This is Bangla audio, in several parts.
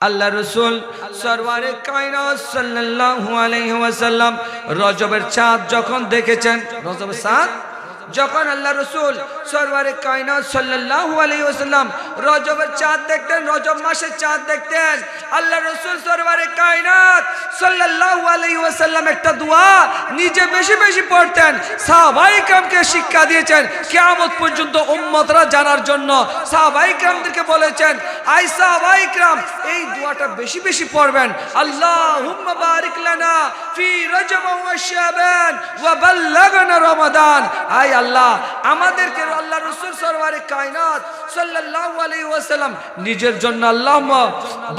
আল্লাহ রসুল সরওয়ারে ওয়াসাল্লাম রজবের চাঁদ যখন দেখেছেন রজবের চাঁদ যখন আল্লাহ রসুল সরওয়ারে কায়নাত সাল্লাল্লাহু আলাইহি ওয়াসাল্লাম রজবের চাঁদ দেখতেন, রজব মাসের চাঁদ দেখতেন। আল্লাহ রসুল সরওয়ারে কায়নাত সাল্লাল্লাহু আলাইহি ওয়াসাল্লাম একটা দোয়া নিজে বেশি বেশি পড়তেন। সাহাবাই কামকে শিক্ষা দিয়েছেন, কিয়ামত পর্যন্ত উম্মতরা জানার জন্য। সাহাবাই কামদেরকে বলেছেন, আই সাহাবাই কাম এই দোয়াটা বেশি বেশি পড়বেন। আল্লাহুম্মা বারিক লানা ফি রজব ওয়া শাবান ওয়া বাল্লাগনা রমাদান। আই আল্লাহ, আমাদেরকে আল্লাহ রসুল সরওয়ারে কায়নাত সাল্লাল্লাহু আলাইহি নিজের জন্য আল্লাহুম্মা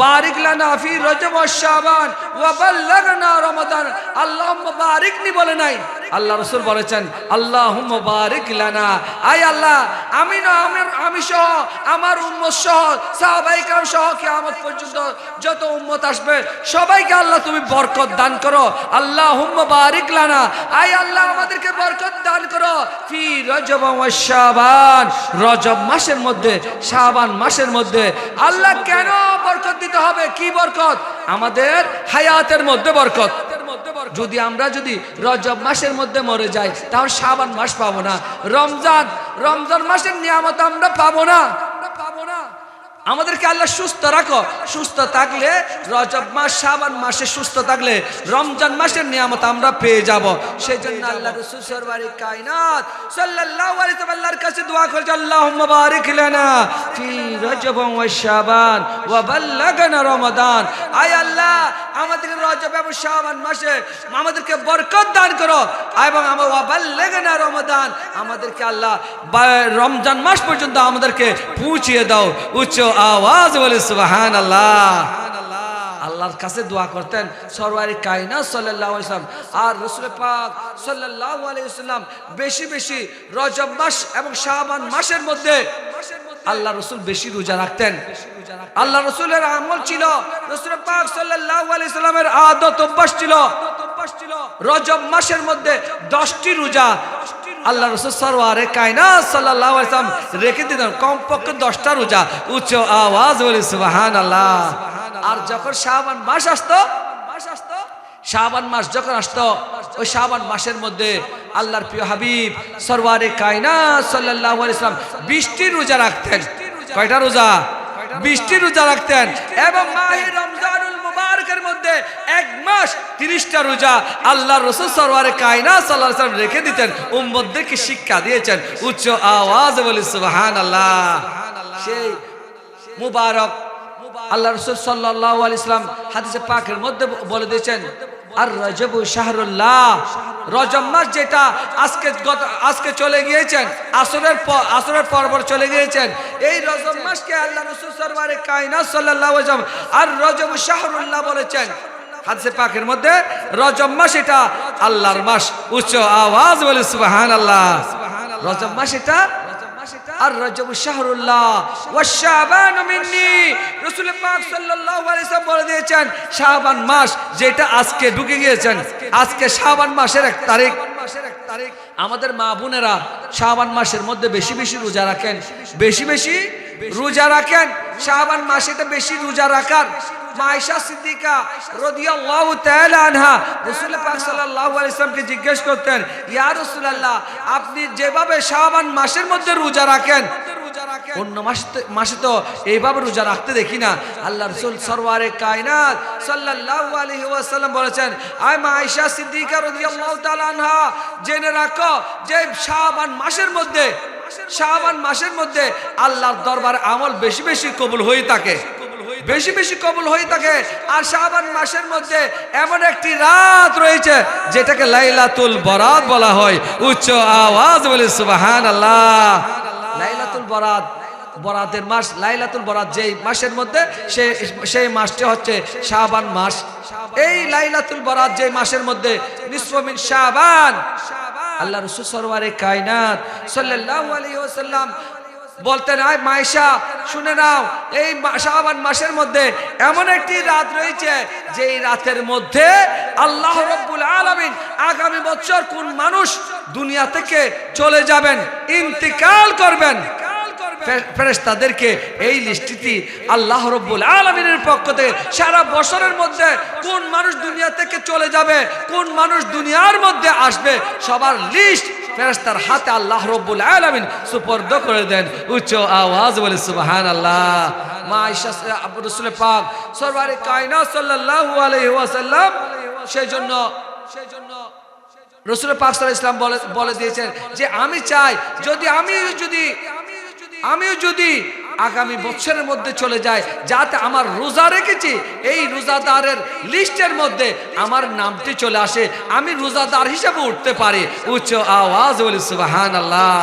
বারিক লানা ফি রজব ও শাবান ওয়া বাল্লাগনা রমাদান। আল্লাহুম্মা বারিকনি বলে নাই। আল্লাহ রসুল বলেছেন, আল্লাহুম্মা বারিক লানা। আই আল্লাহ, আমি না আমার আমি সহ, আমার উম্মত সহ সাহাবাই কাম সহ কিয়ামত পর্যন্ত যত উম্মত আসবে, সবাইকে আল্লাহ তুমি বরকত দান করো। আল্লাহ বারিক লানা। আই আল্লাহ, আমাদেরকে বরকত দান করো। ফি রজব শাবান। রজব মাসের মধ্যে, শাবান মাসের মধ্যে আল্লাহ কেন বরকত দিতে হবে? কি বরকত? আমাদের হায়াতের মধ্যে বরকত। যদি আমরা যদি রজব মাসের মধ্যে মরে যাই তাহলে শ্রাবণ মাস পাবো না। রমজান রমজান মাসের নিয়ামত আমরা পাবো না। আমাদেরকে আল্লাহ সুস্থ রাখো। সুস্থ থাকলে রজব মাস শাবান মাসে সুস্থ থাকলে রমজান মাসের নিয়ামত আমরা পেয়ে যাব। সেই জন্য আল্লাহ রসুল সরবারি কায়নাত সাল্লাল্লাহু আলাইহি ওয়া আল্লাহর কাছে দোয়া করেছে আল্লাহুম্মা বারিক লানা ফি রজব ওয়া শাবান ওয়া বাল্লাগনা রমাদান। আয় আল্লাহ আমাদেরকে রজব এবং শাবান মাসে আমাদেরকে বরকত দান করো। এবং আমার ওয়া বাল্লাগনা রমাদান আমাদেরকে আল্লাহ রমজান মাস পর্যন্ত আমাদেরকে পৌঁছিয়ে দাও। উচ্চ আওয়াজ বলে সুবাহান আল্লাহ আল্লাহর কাছে দোয়া করতেন সরওয়ারি কায়না সাল্লাল্লাহু আলাইহি আর রাসূল পাক সাল্লাল্লাহু আলাইহি সাল্লাম বেশি বেশি রজব মাস এবং শাবান মাসের মধ্যে আল্লাহ রসুল বেশি রোজা রাখতেন। আল্লাহ রসুলের আমল ছিল, রসুল পাক সাল্লাল্লাহু আলাইহি সাল্লামের আদত অভ্যাস ছিল, রজব মাসের মধ্যে দশটি রোজা আল্লাহ রসুল সরওয়ারে কায়না সাল্লাল্লাহু আলাইহি সাল্লাম রেখে দিতেন কমপক্ষে দশটা রোজা। উচ্চ আওয়াজ বলে সুবহান আল্লাহ আর যখন শাবান মাস আসতো, শাবান মাস যখন আসতো, ওই শাবান মাসের মধ্যে আল্লাহর প্রিয় হাবিব সরওয়ারে কায়না সাল্লাল্লাহু আলাইহি সাল্লাম বৃষ্টি রোজা রাখতেন। কয়টা রোজা? বৃষ্টি রোজা রাখতেন। এবং মাহে রমজানুল মুবারকের মধ্যে এক মাস তিরিশটা রোজা আল্লাহ রসুল সরোয়ারে কায়না সাল্লাহ সাল্লাম রেখে দিতেন। কি শিক্ষা দিয়েছেন। উচ্চ আওয়াজ বলি সুবাহান আল্লাহ সেই মুবারক আল্লাহ রসুল সাল্লাহ আলি ইসলাম হাদিসে পাকের মধ্যে বলে দিয়েছেন আর রজব শাহরুল্লাহ। রজব মাস যেটা আজকে গত, আজকে চলে গিয়েছেন, আসরের পর আসরের পরপর চলে গিয়েছেন। এই রজব মাসকে আল্লাহ রসুল সরবারে কায়না সাল্লাহ আর রজব শাহরুল্লাহ বলেছেন। হাদিসে পাকের মধ্যে রজব মাস এটা আল্লাহর মাস। উচ্চ আওয়াজ বলে সুবহান আল্লাহ রজব মাস এটা আর শাহরুল্লাহ বলে দিয়েছেন মাস যেটা আজকে ঢুকে গিয়েছেন, আজকে মাসের এক তারিখ। আমাদের মা বোনেরা শাবান মাসের মধ্যে বেশি বেশি রোজা রাখেন। বেশি বেশি রোজা রাখেন। শাবান মাসেতে বেশি রোজা রাখার মাইশা সিদ্দিকা রাদিয়াল্লাহু তাআলা আনহা রাসূল পাক সাল্লাল্লাহু আলাইহি সাল্লামকে জিজ্ঞেস করতেন, ইয়া রাসূলুল্লাহ, আপনি যেভাবে শাবান মাসের মধ্যে রোজা রাখেন? অন্য মাসে মাসে তো এইভাবে রোজা রাখতে দেখি না। আল্লাহ রসুল সরওয়ারে কায়নাত সাল্লাল্লাহু আলাইহি ওয়াসাল্লাম বলেছেন, আয় মা আয়েশা সিদ্দিকা রাদিয়াল্লাহু তাআলা আনহা, জেনে রাখো যে শাবান মাসের মধ্যে শাবান মাসের মধ্যে আল্লাহর দরবারে আমল বেশি বেশি কবুল হয়ে থাকে। বেশি বেশি কবুল হয়ে থাকে। আর শাবান মাসের মধ্যে এমন একটি রাত রয়েছে, যেটাকে লাইলাতুল বরাত বলা হয়। উচ্চ আওয়াজ বলে সুবাহান আল্লাহ লাইলাতুল বরাত, বরাতের মাস, লাইলাতুল বরাত যেই মাসের মধ্যে, সে, সেই মাসটি হচ্ছে শাবান মাস। এই লাইলাতুল বরাত যে মাসের মধ্যে নিসফমিন শাবান। আল্লাহ রসুল সরওয়ারে কায়নাত সাল্লাল্লাহু আলাইহি ওয়াসাল্লাম বলতেন আয় মাইশা শুনে নাও, এই শাহবান মাসের মধ্যে এমন একটি রাত রয়েছে যে এই রাতের মধ্যে আল্লাহ রব্বুল আলমিন আগামী বছর কোন মানুষ দুনিয়া থেকে চলে যাবেন, ইন্তিকাল করবেন। ফেরেশতাদেরকে এই লিস্টটি আল্লাহ রব্বুল আলমিনের পক্ষ থেকে সারা বছরের মধ্যে কোন মানুষ দুনিয়া থেকে চলে যাবে, কোন মানুষ দুনিয়ার মধ্যে আসবে, সবার লিস্ট ফেরেশতার হাতে আল্লাহ রব্বুল আলামিন সুপর্দ করে দেন। উচ্চ আওয়াজ বলে সুবহান আল্লাহ মা রাসূল পাক ওয়াসাল্লাম সেই জন্য সেই জন্য রসুল ইসলাম বলে বলে দিয়েছেন যে, আমি চাই যদি আমি যদি আমিও যদি আগামী বছরের মধ্যে চলে যায় যাতে আমার রোজা রেখেছি, এই রোজাদারের লিস্টের মধ্যে আমার নামটি চলে আসে, আমি রোজাদার হিসেবে উঠতে পারি। উচ্চ আওয়াজ বলি সুবাহান আল্লাহ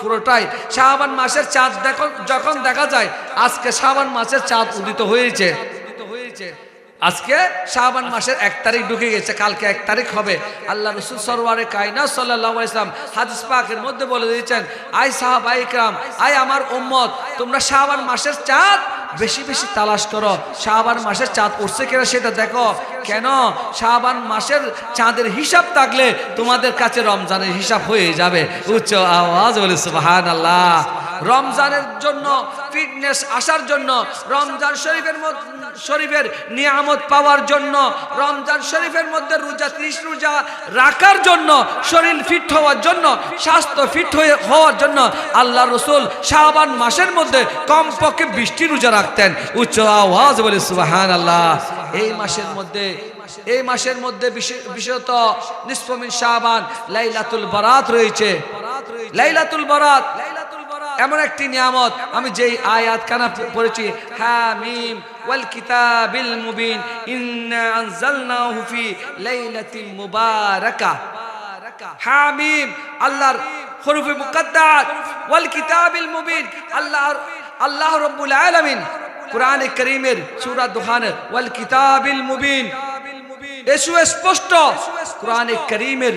পুরোটাই। মাসের চাঁদ যখন দেখা যায়, আজকে শাবান মাসের চাঁদ উদিত হয়েছে হয়েছে। আজকে শাবান মাসের এক তারিখ ঢুকে গেছে, কালকে এক তারিখ হবে। আল্লাহ রসুল সরওয়ারে কায়না সাল্লাহ ইসলাম হাদিস পাকের মধ্যে বলে দিয়েছেন আই সাহাব ইকরাম আই আমার উম্মত, তোমরা শাবান মাসের চাঁদ বেশি বেশি তালাশ করো। শাবান মাসের চাঁদ উঠছে কিনা সেটা দেখো। কেন? শাবান মাসের চাঁদের হিসাব থাকলে তোমাদের কাছে রমজানের হিসাব হয়ে যাবে। উচ্চ আওয়াজ বলে সুবাহান আল্লাহ রমজানের জন্য ফিটনেস আসার জন্য, রমজান শরীফের শরীফের নিয়ামত পাওয়ার জন্য, রমজান শরীফের মধ্যে রোজা, ত্রিশ রোজা রাখার জন্য, শরীর ফিট হওয়ার জন্য, স্বাস্থ্য ফিট হয়ে, হওয়ার জন্য আল্লাহ রসুল শাহবান মাসের মধ্যে কমপক্ষে বৃষ্টি রোজা রাখতেন। উচ্চ আওয়াজ বলে সুবাহান আল্লাহ এই মাসের মধ্যে, এই মাসের মধ্যে বিশে- বিশেষত নিষ্পমিন শাহবান লাইলাতুল বারাত রয়েছে। লাইলাতুল বারাত এমন একটি নিয়ামত আমি যেই আয়াত কানা পড়েছি হ্যাঁ মিম ওয়াল কিতাবিল মুবিন, ইন্না আনজালনাহু ফি লাইলাতিন মুবারাকা। হামিম, আল্লাহর হরফে মুকদ্দাস। ওয়াল কিতাবিল মুবিন, আল্লাহর, আল্লাহ রাব্বুল আলামিন কোরআনে কারীমের সূরা দুখান, ওয়াল কিতাবিল মুবিন। এসু স্পষ্ট, কোরআনে করিমের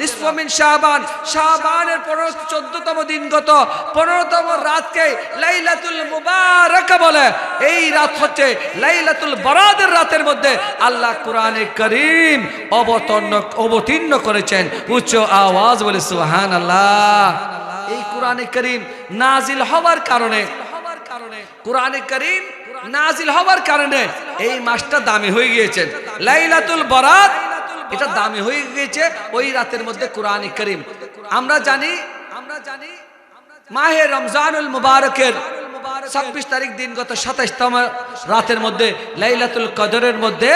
নিসফমিন শাহবান শাহবানের পনেরো চোদ্দতম দিন গত। পনেরোতম রাতকে লাইলাতুল মুবারাকা বলে। এই রাত হচ্ছে লাইলাতুল বরাদের রাতের মধ্যে আল্লাহ কোরআনে করিম অবতর্ণ, অবতীর্ণ করেছেন। উচ্চ আওয়াজ বলে সুহান আল্লাহ এই কোরআনে করিম নাজিল হওয়ার কারণে, কোরআনে করিম নাজিল হওয়ার কারণে এই মাসটা দামি হয়ে গিয়েছে। লাইলাতুল বরাত এটা দামি হয়ে গিয়েছে ওই রাতের মধ্যে কোরআন করিম। আমরা জানি আমরা জানি মাহে রমজানুল মুবারকের ছাব্বিশ তারিখ দিন গত সাতাইশতম রাতের মধ্যে, লাইলাতুল কদরের মধ্যে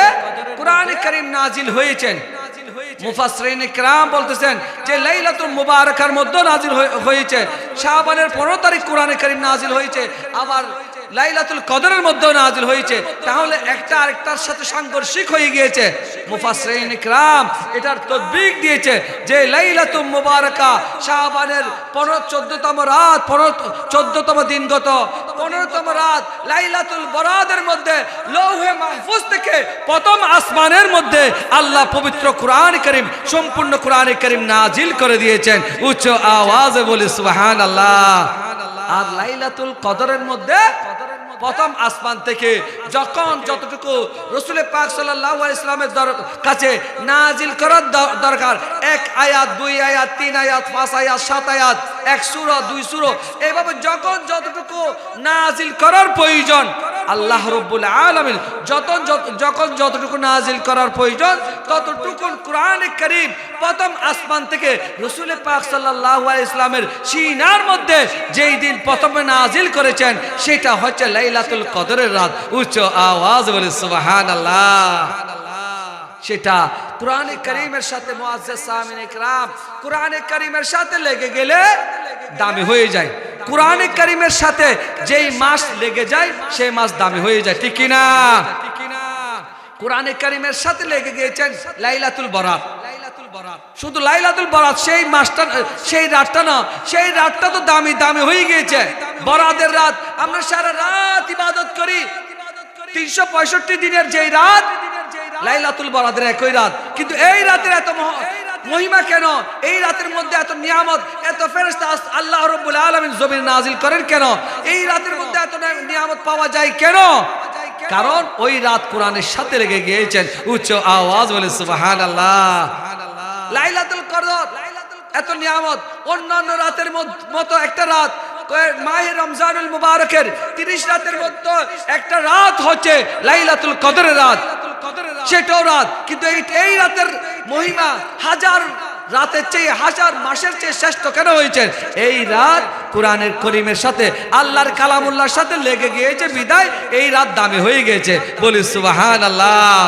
কোরআন করিম নাজিল হয়েছেন। মুফাসরিন ইকরাম বলতেছেন যে লাইলাতুল মুবারাকার মধ্যে নাজিল হয়ে- হয়েছে। শাবানের 15 তারিখ কোরআনে কারীম নাজিল হয়েছে। আবার লাইলাতুল কদরের মধ্যেও নাজিল হয়েছে। তাহলে একটা আরেকটার সাথে সাংঘর্ষিক হয়ে গিয়েছে। মুফাসরিন এটার তদবিক দিয়েছে যে লাইলাতুল মুবারাকা শাবানের 15 14তম রাত 15 14তম দিন গত 15তম রাত লাইলাতুল বরাদের মধ্যে, লৌহে মাহফুজ থেকে প্রথম আসমানের মধ্যে আল্লাহ পবিত্র কোরআন করিম, সম্পূর্ণ কোরআন করিম নাজিল করে দিয়েছেন। উচ্চ আওয়াজে বলি সুবহান আল্লাহ আর লাইলাতুল কদরের মধ্যে প্রথম আসমান থেকে যখন যতটুকু রসুলের পাক সাল্লাহ ইসলামের কাছে নাজিল করার দরকার, এক আয়াত, দুই আয়াত, তিন আয়াত, পাঁচ আয়াত, সাত আয়াত, এক সুরো, দুই সুরো, এভাবে যখন যতটুকু নাজিল করার প্রয়োজন আল্লাহ রব্বুল আলমিন যত যখন যতটুকু নাজিল করার প্রয়োজন, ততটুকু কোরআন করিম প্রথম আসমান থেকে রসুল পাক সাল্লাহ ইসলামের সিনার মধ্যে যেই দিন প্রথমে নাজিল করেছেন, সেটা হচ্ছে লাইলাতুল কদরের রাত। উচ্চ আওয়াজ বলে সুবাহান আল্লাহ সেটা কোরআনে করিমের সাথে ইকরাম কোরআনে করিমের সাথে লেগে গেলে দামি হয়ে যায়। কোরআনে করিমের সাথে যেই মাস লেগে যায়, সেই মাস দামি হয়ে যায়। ঠিক কি না কোরআনে করিমের সাথে লেগে গিয়েছেন লাইলাতুল বরাত। শুধু লাইলাতুল বরাত, সেই মাসটা সেই রাতটা না, সেই রাতটা তো দামি দামি হয়ে গিয়েছে। বরাতের রাত, আমরা সারা রাত ইবাদত করি। তিনশো পঁয়ষট্টি দিনের যেই রাত লাইলাতুল বরাতের একই রাত। কিন্তু এই রাতের এত মহ- মহিমা কেন? এই রাতের মধ্যে এত নিয়ামত, এত ফেরেশতা আল্লাহ রব্বুল আলামিন জমিন নাজিল করেন কেন? এই রাতের মধ্যে এত নিয়ামত পাওয়া যায় কেন? কারণ ওই রাত কোরআনের সাথে লেগে গিয়েছেন। উচ্চ আওয়াজ বলে সুবহানাল্লাহ। লাইলাতুল কদর, এত নিয়ামত। অন্যান্য রাতের মতো একটা রাত মাহে রমজানুল মুবারকের তিরিশ রাতের মতো একটা রাত হচ্ছে লাইলাতুল কদরের রাত। সেটাও রাত। কিন্তু এই রাতের মহিমা হাজার রাতের চেয়ে, হাজার মাসের চেয়ে শ্রেষ্ঠ কেন হয়েছে? এই রাত কোরআনের করিমের সাথে, আল্লাহর কালামুল্লাহর সাথে লেগে গিয়েছে বিদায়। এই রাত দামি হয়ে গিয়েছে। বলি সুবাহান আল্লাহ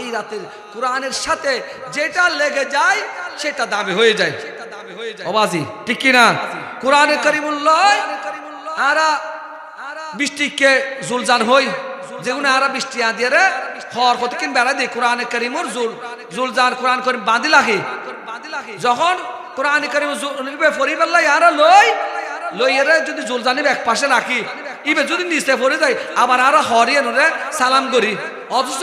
এই রাতের কোরআনের সাথে যেটা লেগে যায়, সেটা দামি হয়ে যায়। অবাজি, ঠিক কিনা? কোরআনে করিমুল্লাহ, আরা বৃষ্টিকে জুলজান হই। যেগুলো আরা বৃষ্টি আদিয়ে রে হর কতক্ষণ বেড়া দিয়ে কোরআনে করিমুর জুল যার কোরআন করিম বাঁধি লাগে যখন কোরআন করিম নিবে ফরিবাল্লাহ আরা লই লই এরা যদি জুলজানি এক পাশে রাখি। ইবে যদি নিচে পড়ে যায়, আবার আরও হরিয়ে সালাম করি। অথচ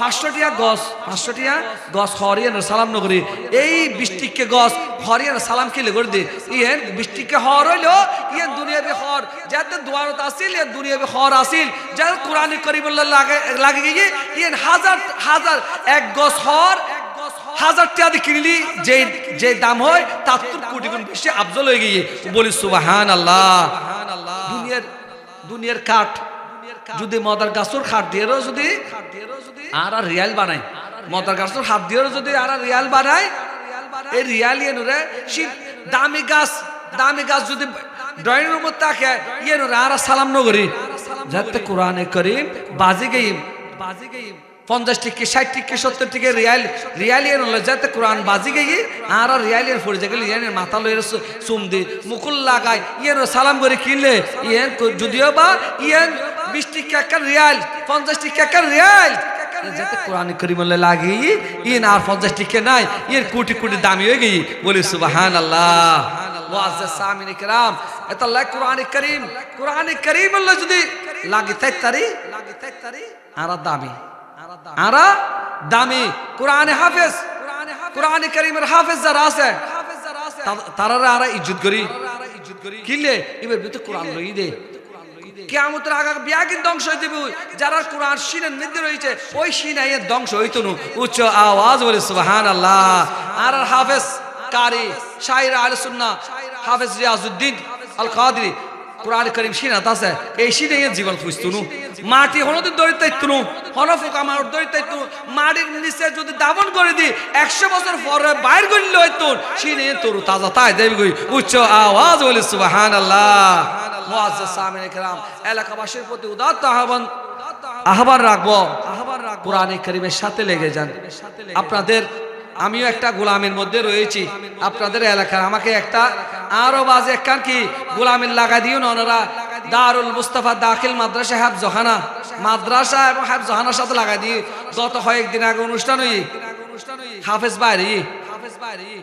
পাঁচশো টিয়া গছ পাঁচশো টিয়া গছ হরিয়ে সালাম নকরি এই বৃষ্টিকে গছ হরিয়ে সালাম কিলে করে দি? ইয়েন বৃষ্টিকে হর হইল, ইয়েন দুনিয়াবি হর। যাতে দুয়ারত আসিল, ইয়েন দুনিয়াবি হর আসিল। যাতে কোরআন করিমুল্লাহ লাগে লাগে গিয়ে, ইয়েন হাজার হাজার, এক গছ হর হাজার টাকা দিয়ে কিনলি যে যে দাম হয় তার তো কোটি গুণ বেশি আফজল হয়ে গিয়ে। বলি সুবাহান আল্লাহ দুনিয়ার দুনিয়ার কাঠ যদি মদার গাছর খাট দিয়েও যদি আর আর রিয়াল বানাই মদার গাছর হাত দিয়েও যদি আর আর রিয়াল বানাই এই রিয়াল ইয়ে দামি গাছ দামি গাছ যদি ড্রয়িং রুমত থাকে ইয়ে নুরে, আর সালাম নগরি যাতে কোরআনে করিম বাজি গেইম বাজি গেইম পঞ্চাশ টিকে ষাট টিকে সত্তর টিকে রিয়াল রিয়ালিয়ান হলো যাতে কোরআন বাজি গিয়ে আর আর রিয়ালিয়ান ফরে যাকে ইয়ানের মাথা লইরে চুম দি মুকুল লাগায় ইয়েন সালাম করে কিনলে ইয়েন যদিও বা ইয়েন বিশ টিকে একটা রিয়াল পঞ্চাশ টিকে একটা রিয়াল যাতে কোরআন করিমলে লাগি ইয়েন আর পঞ্চাশ টিকে নাই ইয়ের কোটি কোটি দামি হয়ে গিয়ে বলি সুবাহান আল্লাহ মুআজ্জাজ সামিন ইকরাম এত আল্লাহ কোরআন করিম কোরআন করিম আল্লাহ যদি লাগি তাই তারি লাগি তাই তারি আর দামি আরা দামি কোরআনে হাফেজ কোরআনে করিমের হাফেজ যারা আছে তারা আরা ইজ্জত করি কিনলে এবার ভিতরে কোরআন লই দে কেমতের আগা বিয়া কিন্তু ধ্বংস হয়ে দেবে যারা কোরআন সিনের মধ্যে রয়েছে, ওই সিনাই ধ্বংস হইতো নু। উচ্চ আওয়াজ বলে সুবহান আল্লাহ আর হাফেজ কারি শাহির আল সুন্না হাফেজ রিয়াজউদ্দিন আল কাদরি কোরআন করিম সিনাত আছে। এই সিনে জীবন খুঁজতুনু মাটি হনদের দরিদ্রাইতুনু হন ফোকা মার দরিদ্রাইতু মাটির নিচে যদি দাবন করে দি, একশো বছর পরে বাইর করলে হইতো। সিনে তোর তাজা তাই দেবি উচ্চ আওয়াজ বলে সুবহান আল্লাহ এলাকাবাসীর প্রতি উদাত্ত আহ্বান। আহ্বান রাখব। আহ্বান রাখব। কোরআনে করিমের সাথে লেগে যান। আপনাদের আমিও একটা গোলামের মধ্যে রয়েছি। আপনাদের এলাকার আমাকে একটা আরও বাজে একখান কি গোলামের লাগা দিও না ওনারা। দারুল মুস্তাফা দাখিল মাদ্রাসা হাব জহানা। মাদ্রাসা এবং হাব জহানার সাথে লাগা দিয়ে গত কয়েকদিন আগে অনুষ্ঠান হই। হাফেজ বাইরি হাফেজ বাইরি।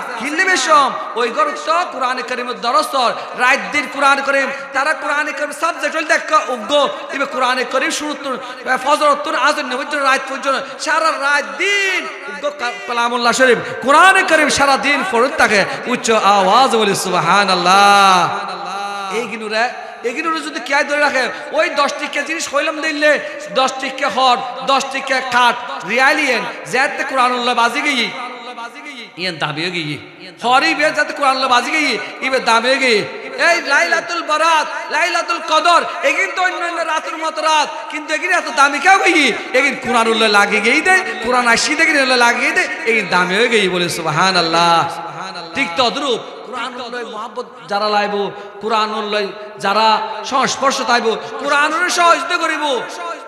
কিনলে বেশম ওই গড় তো কোরআনে করিমের দরস্তর রাত দিন কোরআন করিম, তারা কোরআনে করিম সাবজেক্ট হল দেখ উগ্র এবার কোরআনে করিম শুরু ফজরতুন আজর নবীর রাত পর্যন্ত। সারা রাত দিন উগ্র কালামুল্লাহ শরীফ। কোরআনে করিম সারা দিন ফরত থাকে। উচ্চ আওয়াজ বলি সুবাহান আল্লাহ এইগুলো রে এগুলো যদি কে ধরে রাখে, ওই দশ টিকে জিনিস হইলাম দিলে দশ টিকে হর দশ টিকে কাঠ রিয়ালিয়েন, যাতে কোরআনুল্লাহ বাজি গিয়ে ইয়ান দাবিও গিয়ে হরি বে যাতে কোরআনুল্লাহ বাজি গিয়ে ইবে দাবিও গিয়ে এই লাইলাতুল বারাত, লাইলাতুল কদর, এগিন তো অন্যান্য রাতের মতো রাত, কিন্তু এগিন এত দামি কেউ গিয়ে এগিন কোরআনুল্লাহ লাগে গিয়ে দে, কোরআন আসি দেখে লাগিয়ে দে, এগিন দামি গিয়ে বলে সুবাহান আল্লাহ ঠিক তদ্রুপ কোরআন যারা লাইব, কোরআন যারা সংস্পর্শ তাইব, কোরআন সহজতে করিব।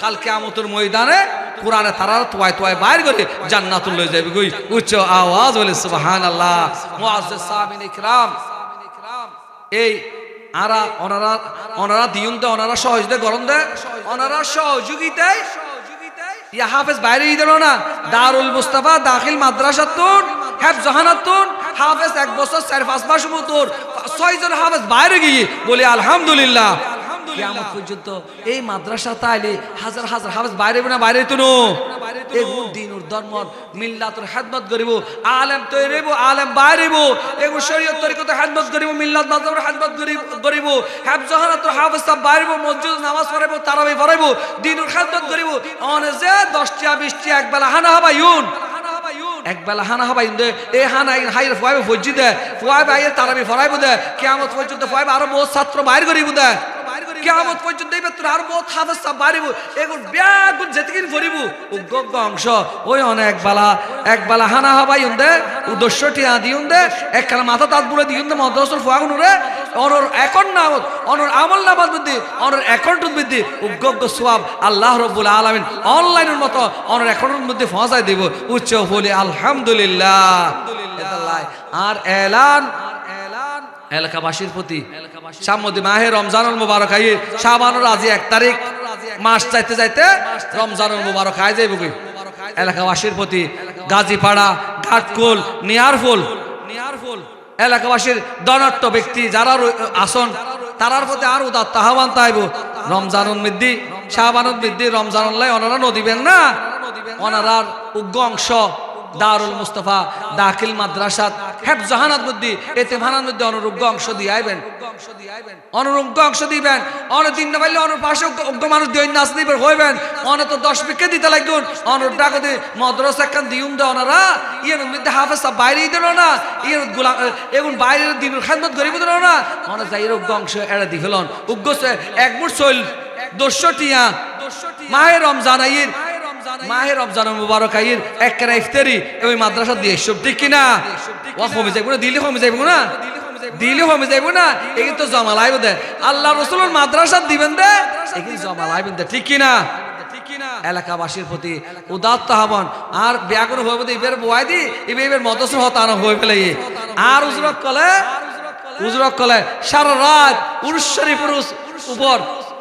কালকে আমতর ময়দানে কোরআনে তারা তোয়ায় তোয়ায় বাইর করে জান্নাতুল লই যাবে গুই উচ্চ আওয়াজ বলে, সুবহানাল্লাহ। মুআজ্জাজ সাহাবিন ইকরাম, এই আরা ওনারা ওনারা দিউন দে ওনারা সহজ দে, গরম দে ওনারা সহযোগিতায় ইয়া হাফেজ, বাইরে দিল না? দারুল মুস্তাফা, দাখিল মাদ্রাসাতুন হ্যাব জাহানাতুন হাফেজ এক বছর, চার পাঁচ মাস মতোর ছয়জন হাফেজ বাইরে গিয়ে বলি, আলহামদুলিল্লাহ। কিয়ামত পর্যন্ত এই মাদ্রাসা তাইলে হাজার হাজার হাফেজ বাইরে না বাইরে তুনো এগুলো দিনুর ধর্ম মিল্লাতুর খেদমত করিব আলেম তৈরিব আলেম বাইরিব এগুলো শরীয়ত তরিকত খেদমত করিব মিল্লাত মাযহাবের খেদমত করিব করিব হাফজ জাহানাতুর হাফেজ সাহেব বাইরিব মসজিদ নামাজ পড়াইব তারাবি পড়াইব খেদমত করিব অনে যে 10টা 20টা একবেলা হানা হবাইউন একবেলা হানা হবাই দে এ হানা হাই ফুয়াবে দে ফুয়াবে আইয়ে তারাবি ফরাইব দে কিয়ামত পর্যন্ত ফুয়াবে আরও বহুত ছাত্র বাইর করিব দে। কিয়ামত পর্যন্ত এই বেতন আর বহুত সাহেব বাড়িব এগুলো ব্যাগুন যেতিকিন উগ্গ অংশ ওই অনেক বালা এক বালা হানা হবাই দে উদ্দেশ্যটি আদি দে এক কালা মাথা তাত বুড়ে দিউন দে ফুয়াগুন রে অনর এখন না অনর আমল নামাজ বৃদ্ধি অনর অ্যাকাউন্ট বৃদ্ধি উগ্গ সোয়াব আল্লাহ রব্বুল আলামিন অনলাইনের মতো অনর অ্যাকাউন্টের মধ্যে ফসাই দিব উচ্চ বলে আলহামদুলিল্লাহ। আর এলান এলাকাবাসীর প্রতি সাম্মদি মাহে রমজানুল মুবারক আই শাবানুর আজি এক তারিখ, মাস চাইতে যাইতে রমজানুল মুবারক আই যাইব কই এলাকাবাসীর প্রতি গাজীপাড়া, ঘাটকুল, নিয়ারফুল নিয়ারফুল এলাকাবাসীর দনাট্য ব্যক্তি যারা আসন, তারার প্রতি আর উদাত্ত আহ্বান তাইব। রমজানুল মিদ্দি শাহবানুল মিদ্দি, রমজানুল্লাহ, ওনারা নদিবেন না? ওনারার উগ্র অংশ। দারুল মুস্তফা, দাখিল মাদ্রাসাত। হেফ জাহানাত মধ্যে এতেমানার মধ্যে অনুরোগ্য অংশ দিয়ে আইবেন অনুরোগ্য অংশ দিবেন। অন তিন না পাইলে অনুর পাশে উগ্র মানুষ দিয়ে নাচ দিবেন হইবেন। অন তো দশ বিকে দিতে লাগবেন। অনুর ডাক দিয়ে মদ্রসা একখান দিউন দে ওনারা ইয়ের মধ্যে হাফেজ সাহেব বাইরে দিল না। ইয়ের গোলাম এগুন বাইরের দিনের খাদমত গরিব দিল না। অনা যাই উগ্র অংশ এরা দিহলন উগ্র সে- এক মুঠ চল দোষটিয়া মাহে রমজান আইয়ের মাহে রমজান মুবারক আইয়ের একরা ইফতারি, ওই মাদ্রাসা দিয়ে সব ঠিক কিনা? ও কমে যাইব না, দিলে কমে যাইব না? দিলে কমে যাইব না? এই তো জমা লাইব দে। আল্লাহ রসুলের মাদ্রাসা দিবেন দে। এই জমা লাইবেন দে, ঠিক কিনা? এলাকাবাসীর প্রতি উদাত্ত আহ্বান। আর ব্যাগুন হইব দে ইবের বয়াই দি, ইবে মদসর হতানো হয়ে ফেলে আর উজরক কলে? উজরক কলে? সারা রাত পুরুষ শরীফের উপর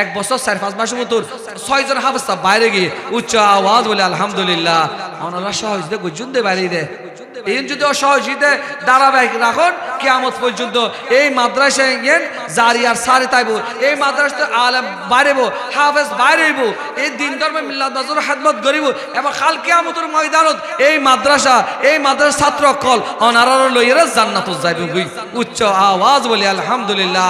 এক বছর, চার, পাঁচ মাসের মতো ছয়জন হাফেজ বাইরে গিয়ে উচ্চ আওয়াজ বলে আলহামদুলিল্লাহ। ওনারা সহজতে গজ্জুন দে বাইরে দে। এই যদি অসহযোগিতে ধারাবাহিক রাখুন, কেয়ামত এই এই এই খাল এই এই ছাত্র কল অনারার লইয়েরা জান্নাত যাইব উচ্চ আওয়াজ বলে আলহামদুলিল্লাহ।